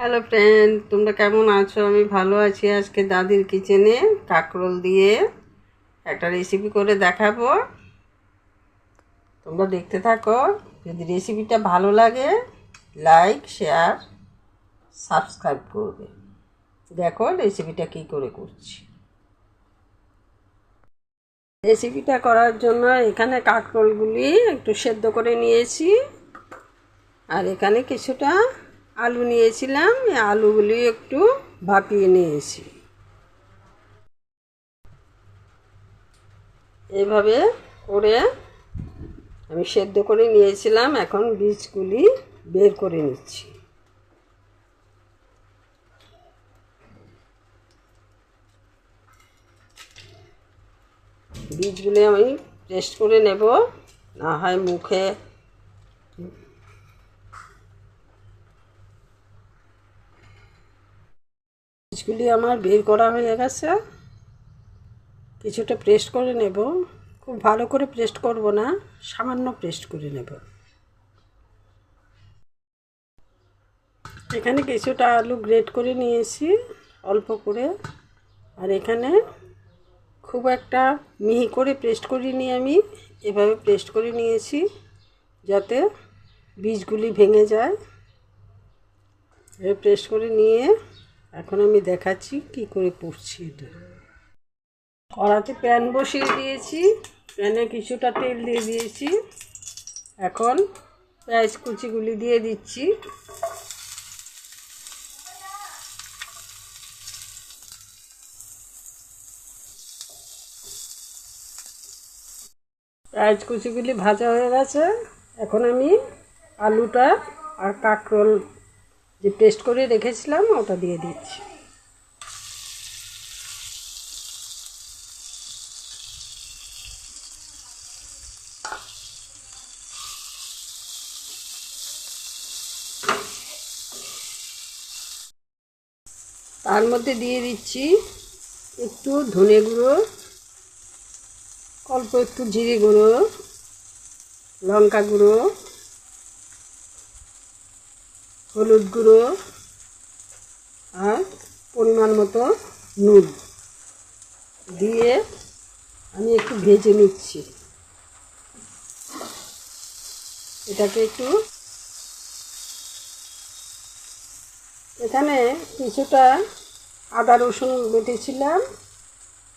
Hello friend, তোমরা কেমন আছো? আমি ভালো আছি আজকে দাদির কিচেনে কাঁকরোল দিয়ে একটা রেসিপি করে দেখাবো। তোমরা দেখতে থাকো, যদি রেসিপিটা ভালো লাগে লাইক শেয়ার সাবস্ক্রাইব করবে। দেখো রেসিপিটা কী করে করছি। রেসিপিটা করার জন্য এখানে কাঁকরোলগুলি একটু সেদ্ধ করে নিয়েছি। আর এখানে কিছুটা আলু নিয়েছিলাম আলুগুলি একটু ভাপিয়ে নিয়েছি। এভাবে করে আমি সেদ্ধ করে নিয়েছিলাম, এখন বীজগুলি বের করে নিচ্ছি। বীজগুলি আমি টেস্ট করে নেব, না হয় মুখে বীজগুলি আমার বের করা হয়ে গেছে। কিছুটা পেস্ট করে নেব। খুব ভালো করে পেস্ট করব না, সামান্য পেস্ট করে নেব। এখানে কিছুটা আলু গ্রেট করে নিয়েছি, অল্প করে। আর এখানে খুব একটা মিহি করে পেস্ট করিনি আমি, এভাবে পেস্ট করে নিয়েছি যাতে বীজগুলি ভেঙে যায়। পেস্ট করে নিয়ে এখন আমি দেখাচ্ছি কি করে পুড়ছি এটা। কড়াতে প্যান বসিয়ে দিয়েছি, প্যানে কিছুটা তেল দিয়ে দিয়েছি। এখন পেঁয়াজ কুচিগুলি দিয়ে দিচ্ছি। পেঁয়াজ কুচিগুলি ভাজা হয়ে গেছে। এখন আমি আলুটা আর কাঁকরোল যে পেস্ট করে রেখেছিলাম, ওটা দিয়ে দিচ্ছি। তার মধ্যে দিয়ে দিচ্ছি একটু ধনে গুঁড়ো, অল্প একটু জিরে গুঁড়ো, লঙ্কা গুঁড়ো হলুদ গুঁড়ো আর পরিমাণ মতো নুন দিয়ে আমি একটু ভেজে নিচ্ছি। এটাকে একটু এখানে কিছুটা আদা রসুন বেটেছিলাম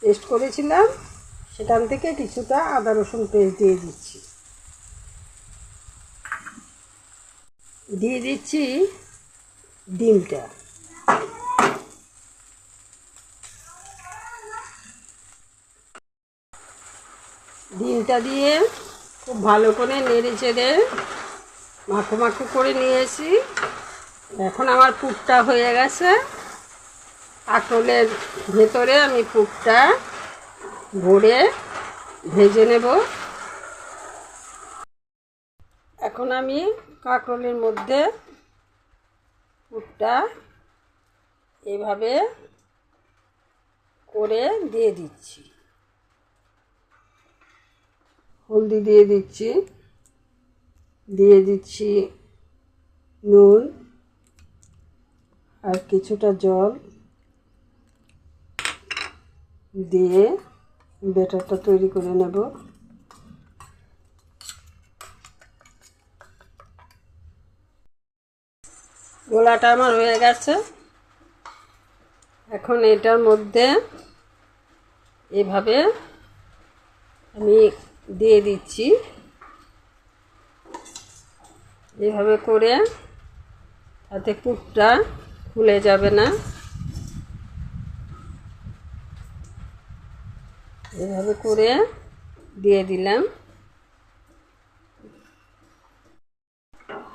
পেস্ট করেছিলাম, সেখান থেকে কিছুটা আদা রসুন পেস্ট দিয়ে দিচ্ছি। দিয়ে দিচ্ছি ডিমটা। ডিমটা দিয়ে খুব ভালো করে নেড়ে চেড়ে মাখো মাখো করে নিয়েছি। এখন আমার পুরটা হয়ে গেছে। কাঁকরোলের ভেতরে আমি পুরটা ভরে ভেজে নেব। এখন আমি কাঁকরোলের মধ্যে পুরটা এভাবে করে দিয়ে দিচ্ছি। হলদি দিয়ে দিচ্ছি। দিয়ে দিচ্ছি নুন আর কিছুটা জল। দিয়ে ব্যাটারটা তৈরি করে নেব। গোলাটা আমার হয়ে গেছে। এখন এটার মধ্যে এভাবে আমি দিয়ে দিচ্ছি। এভাবে করে তাতে কুকটা খুলে যাবে না। এভাবে করে দিয়ে দিলাম।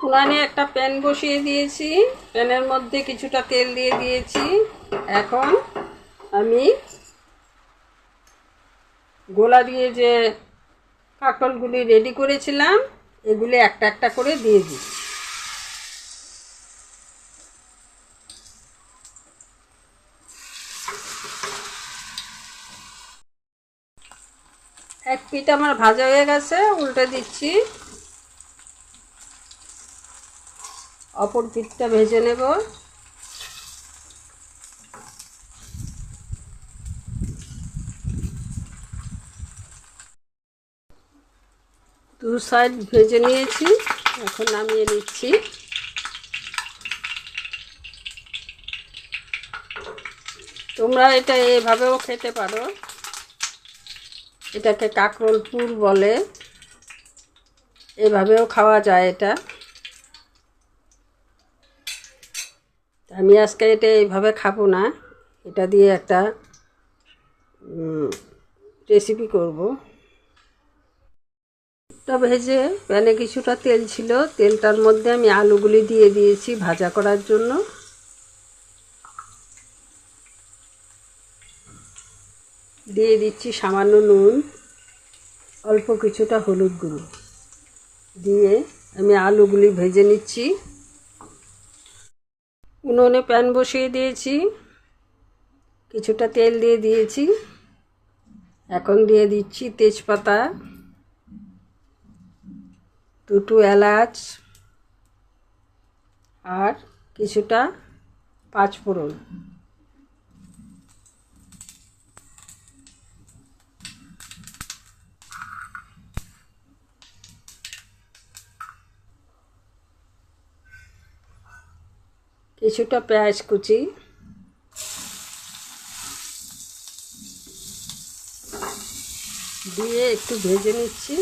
উনানে একটা প্যান বসিয়ে দিয়েছি। প্যানের মধ্যে কিছুটা তেল দিয়ে দিয়েছি। এখন আমি গোলা দিয়ে যে কাঁকরগুলি রেডি করেছিলাম, এগুলি একটা একটা করে দিয়ে দিই। এক পিঠ আমার ভাজা হয়ে গেছে, উল্টে দিচ্ছি। অপর দিকটা ভেজে নেব। দু সাইড ভেজে নিয়েছি, এখন নামিয়ে নিচ্ছি। তোমরা এটা এভাবেও খেতে পারো। এটাকে কাঁকরোল পুর বলে। এভাবেও খাওয়া যায় এটা। আমি আজকে এটা এইভাবে খাব না, এটা দিয়ে একটা রেসিপি করব। টা ভেজে প্যানে কিছুটা তেল ছিল, তেলটার মধ্যে আমি আলুগুলি দিয়ে দিয়েছি ভাজা করার জন্য। দিয়ে দিচ্ছি সামান্য নুন, অল্প কিছুটা হলুদ গুঁড়ো। দিয়ে আমি আলুগুলি ভেজে নিচ্ছি। উনুনে প্যান বসিয়ে দিয়েছি। কিছুটা তেল দিয়ে দিয়েছি। এখন দিয়ে দিচ্ছি তেজপাতা, দুটো এলাচ আর কিছুটা পাঁচফোড়ন। কিছুটা পেঁয়াজ কুচি। দিয়ে একটু ভেজে নিচ্ছি।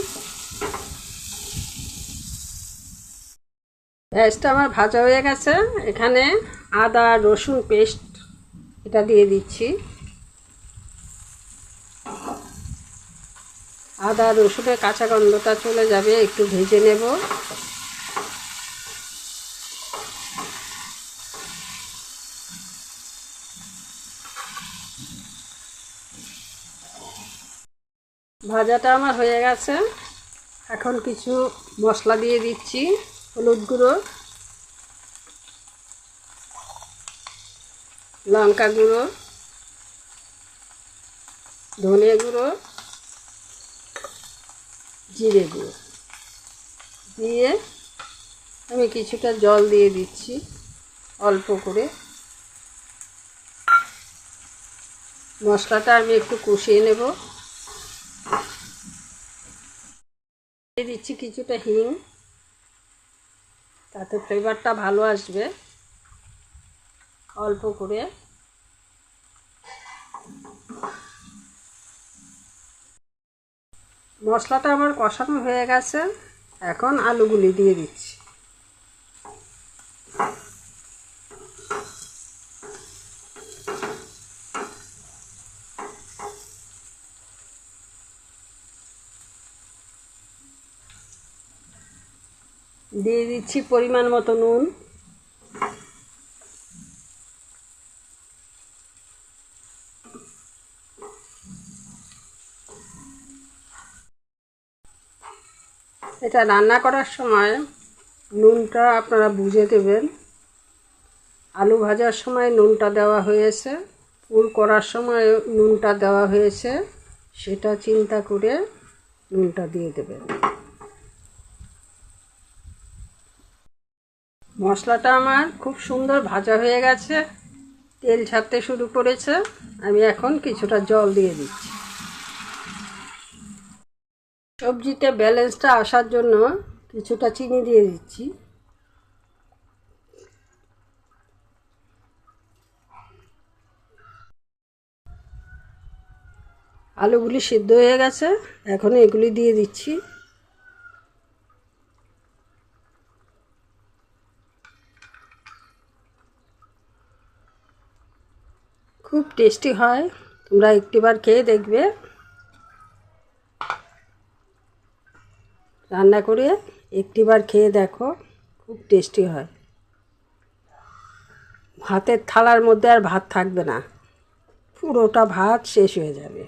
পেঁয়াজটা আমার ভাজা হয়ে গেছে। এখানে আদা, রসুন পেস্ট এটা দিয়ে দিচ্ছি। আদা, রসুনের কাঁচা গন্ধটা চলে যাবে, একটু ভেজে নেব। ভাজাটা আমার হয়ে গেছে। এখন কিছু মশলা দিয়ে দিচ্ছি, হলুদ গুঁড়ো, লঙ্কা গুঁড়ো, ধনে গুঁড়ো, জিরে গুঁড়ো। দিয়ে আমি কিছুটা জল দিয়ে দিচ্ছি অল্প করে। মশলাটা আমি একটু কষিয়ে নেব। দিয়ে দিচ্ছি কিছুটা হিং। তাতে ফ্লেভারটা ভালো আসবে। অল্প করে। মশলাটা আমার কষানো হয়ে গেছে। এখন আলুগুলি দিয়ে দিচ্ছি। দিয়ে দিচ্ছি পরিমাণ মতো নুন। এটা রান্না করার সময় নুনটা আপনারা বুঝে দেবেন। আলু ভাজার সময় নুনটা দেওয়া হয়েছে, পুর করার সময় নুনটা দেওয়া হয়েছে, সেটা চিন্তা করে নুনটা দিয়ে দেবেন। মশলাটা আমার খুব সুন্দর ভাজা হয়ে গেছে। তেল ছাড়তে শুরু করেছে। আমি এখন কিছুটা জল দিয়ে দিচ্ছি। সবজিতে ব্যালেন্সটা আসার জন্য কিছুটা চিনি দিয়ে দিচ্ছি। আলুগুলি সিদ্ধ হয়ে গেছে। এখন এগুলি দিয়ে দিচ্ছি। খুব টেস্টি হয়। তোমরা একটিবার খেয়ে দেখবে। রান্না করে একটিবার খেয়ে দেখো, খুব টেস্টি হয়। ভাতের থালার মধ্যে আর ভাত থাকবে না। পুরোটা ভাত শেষ হয়ে যাবে।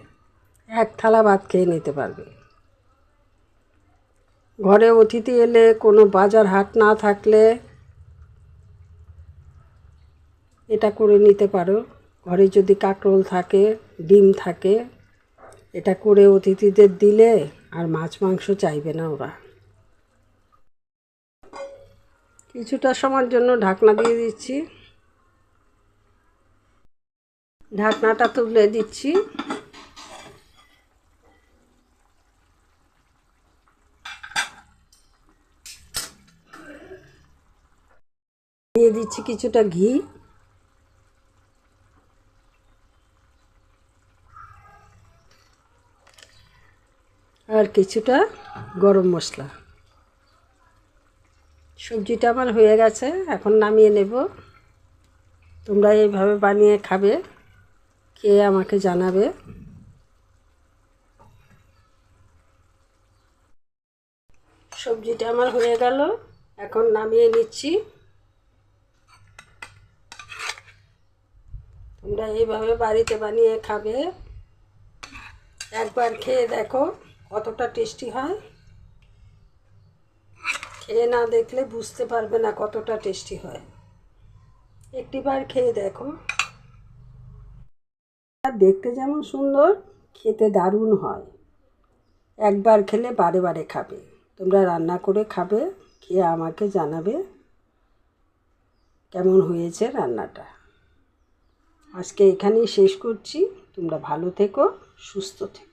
এক থালা ভাত খেয়ে নিতে পারবে। ঘরে অতিথি এলে কোনো বাজার হাট না থাকলে এটা করে নিতে পারো। ঘরে যদি কাঁকরোল থাকে, ডিম থাকে, এটা করে অতিথিদের দিলে আর মাছ, মাংস চাইবে না ওরা। কিছুটা সময়ের জন্য ঢাকনা দিয়ে দিচ্ছি। ঢাকনাটা তুলে দিচ্ছি। দিয়ে দিচ্ছি কিছুটা ঘি। আর কিছুটা গরম মশলা। সবজিটা আমার হয়ে গেছে, এখন নামিয়ে নেব। তোমরা এইভাবে বানিয়ে খাবে খেয়ে আমাকে জানাবে। সবজিটা আমার হয়ে গেল, এখন নামিয়ে নিচ্ছি। তোমরা এইভাবে বাড়িতে বানিয়ে খাবে। একবার খেয়ে দেখো। কতটা টেস্টি হয়? খেয়ে না দেখলে বুঝতে পারবে না কতটা টেস্টি হয়। একটিবার খেয়ে দেখো। দেখতে যেমন সুন্দর, খেতে দারুণ হয়। একবার খেলে বারে বারে খাবে। তোমরা রান্না করে খাবে, খেয়ে আমাকে জানাবে কেমন হয়েছে রান্নাটা। আজকে এখানেই শেষ করছি। তোমরা ভালো থেকো, সুস্থ থেকো।